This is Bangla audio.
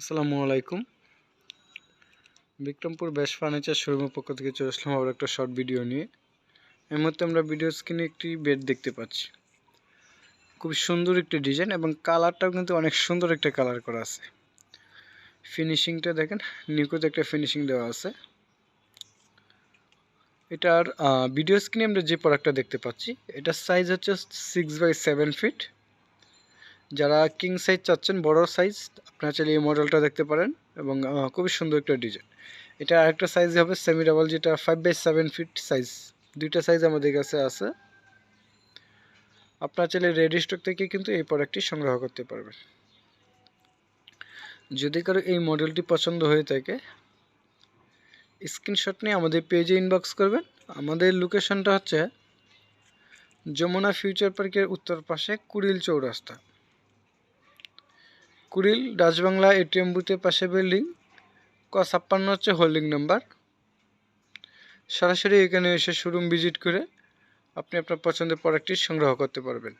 আসসালামু আলাইকুম। বিক্রমপুর বেশ ফার্নিচার শোরুমের পক্ষ থেকে চলে আসলাম আবার একটা শর্ট ভিডিও নিয়ে। এর মধ্যে আমরা ভিডিও স্ক্রিনে একটি বেড দেখতে পাচ্ছি। খুব সুন্দর একটি ডিজাইন এবং কালারটাও কিন্তু অনেক সুন্দর একটা কালার করা আছে। ফিনিশিংটা দেখেন, নিখুঁত একটা ফিনিশিং দেওয়া আছে। এটার ভিডিও স্ক্রিনে আমরা যে প্রোডাক্টটা দেখতে পাচ্ছি, এটার সাইজ হচ্ছে সিক্স বাই সেভেন ফিট যারা কিং সাইজ চাচ্ছেন, বড় সাইজ আপনারা চাইলে এই মডেলটা দেখতে পারেন এবং খুবই সুন্দর একটা ডিজাইন এটা আরেকটা সাইজ হবে সেমি ডাবল যেটা five by seven feet size দুইটা সাইজ আমাদের কাছে আছে। আপনারা চাইলে রেডি স্টক থেকে কিন্তু এই প্রোডাক্টটি সংগ্রহ করতে পারবেন। যদি কারও এই মডেলটি পছন্দ হয়ে থাকে স্ক্রিনশট নিয়ে আমাদের পেজে ইনবক্স করবেন। আমাদের লোকেশনটা হচ্ছে যমুনা ফিউচার পার্কের উত্তর পাশে কুড়িল চৌরাস্তা। কুড়িল ডাচবাংলা এটিএম বুথের পাশে বিল্ডিং, ক ছাপ্পান্ন হচ্ছে হোল্ডিং নাম্বার। সরাসরি এখানে এসে শোরুম ভিজিট করে আপনি আপনার পছন্দের প্রোডাক্টটি সংগ্রহ করতে পারবেন।